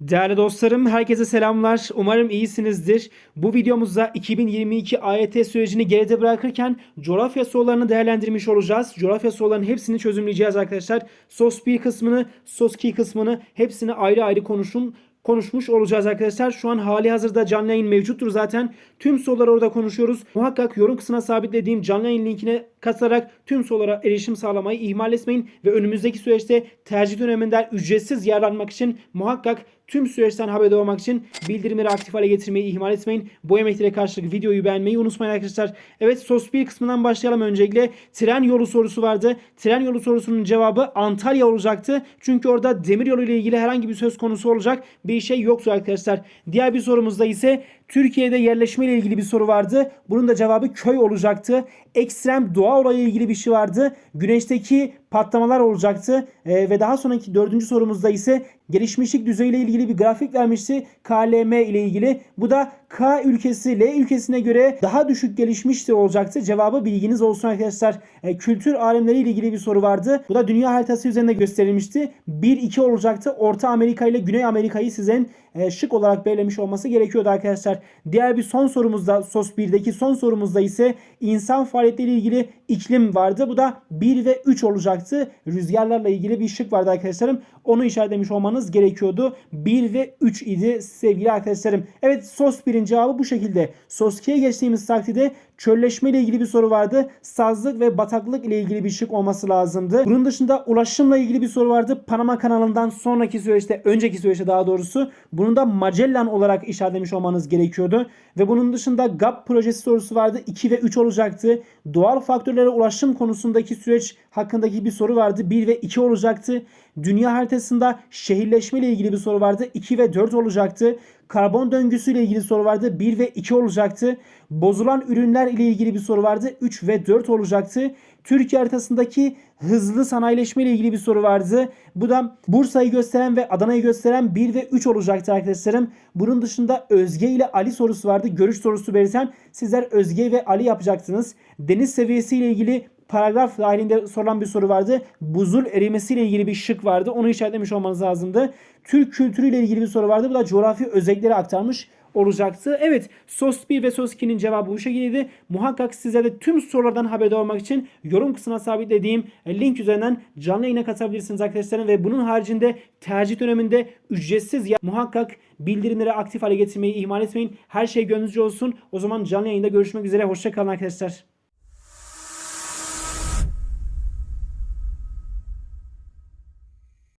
Değerli dostlarım, herkese selamlar. Umarım iyisinizdir. Bu videomuzda 2022 AYT sürecini geride bırakırken coğrafya sorularını değerlendirmiş olacağız. Coğrafya sorularının hepsini çözümleyeceğiz arkadaşlar. SOS 1 kısmını, SOS 2 kısmını hepsini ayrı ayrı konuşun konuşmuş olacağız arkadaşlar. Şu an hali hazırda canlı yayın mevcuttur zaten. Tüm soruları orada konuşuyoruz. Muhakkak yorum kısmına sabitlediğim canlı yayın linkine katılarak tüm sorulara erişim sağlamayı ihmal etmeyin. Ve önümüzdeki süreçte tercih döneminden ücretsiz yararlanmak için muhakkak tüm süreçten haberdar olmak için bildirimleri aktif hale getirmeyi ihmal etmeyin. Bu emeklere karşılık videoyu beğenmeyi unutmayın arkadaşlar. Evet sos 1 kısmından başlayalım öncelikle. Tren yolu sorusu vardı. Tren yolu sorusunun cevabı Antalya olacaktı. Çünkü orada demir yolu ilgili herhangi bir söz konusu olacak bir şey yoktu arkadaşlar. Diğer bir sorumuzda ise Türkiye'de yerleşme ile ilgili bir soru vardı. Bunun da cevabı köy olacaktı. Ekstrem doğa olayı ilgili bir şey vardı. Güneşteki patlamalar olacaktı. Ee, ve daha sonraki dördüncü sorumuzda ise gelişmişlik düzeyi ile ilgili bir grafik vermişti. KLM ile ilgili. Bu da K ülkesi L ülkesine göre daha düşük gelişmiştir olacaktı. Cevabı bilginiz olsun arkadaşlar. Ee, kültür alemleri ile ilgili bir soru vardı. Bu da dünya haritası üzerinde gösterilmişti. 1-2 olacaktı. Orta Amerika ile Güney Amerika'yı sizin e, şık olarak belirlemiş olması gerekiyordu arkadaşlar. Diğer bir son sorumuzda SOS 1'deki son sorumuzda ise insan faaliyetleriyle ilgili iklim vardı. Bu da 1 ve 3 olacaktı. Rüzgarlarla ilgili bir şık vardı arkadaşlarım. Onu işaretlemiş olmanız gerekiyordu. 1 ve 3 idi sevgili arkadaşlarım. Evet SOS 1'in cevabı bu şekilde. SOS 2'ye geçtiğimiz takdirde çölleşme ile ilgili bir soru vardı. Sazlık ve bataklık ile ilgili bir şık olması lazımdı. Bunun dışında ulaşımla ilgili bir soru vardı. Panama kanalından sonraki süreçte, önceki süreçte daha doğrusu. Bunu da Magellan olarak işaretlemiş olmanız gerekiyordu. Ve bunun dışında GAP projesi sorusu vardı. 2 ve 3 olacaktı. Doğal faktörlere ulaşım konusundaki süreç hakkındaki bir soru vardı. 1 ve 2 olacaktı. Dünya haritasında şehirleşme ile ilgili bir soru vardı. 2 ve 4 olacaktı. Karbon döngüsü ile ilgili soru vardı. 1 ve 2 olacaktı. Bozulan ürünler ile ilgili bir soru vardı. 3 ve 4 olacaktı. Türkiye haritasındaki hızlı sanayileşme ile ilgili bir soru vardı. Bu da Bursa'yı gösteren ve Adana'yı gösteren 1 ve 3 olacaktı arkadaşlarım. Bunun dışında Özge ile Ali sorusu vardı. Görüş sorusu belirten sizler Özge ve Ali yapacaksınız. Deniz seviyesi ile ilgili paragraf dahilinde sorulan bir soru vardı. Buzul erimesiyle ilgili bir şık vardı. Onu işaretlemiş olmanız lazımdı. Türk kültürüyle ilgili bir soru vardı. Bu da coğrafi özellikleri aktarmış olacaktı. Evet SOS 1 ve SOS 2'nin cevabı bu şekildeydi. Muhakkak sizler de tüm sorulardan haberdar olmak için yorum kısmına sabitlediğim link üzerinden canlı yayına katabilirsiniz arkadaşlarım. Ve bunun haricinde tercih döneminde ücretsiz ya muhakkak bildirimleri aktif hale getirmeyi ihmal etmeyin. Her şey gönlünüzce olsun. O zaman canlı yayında görüşmek üzere. Hoşçakalın arkadaşlar.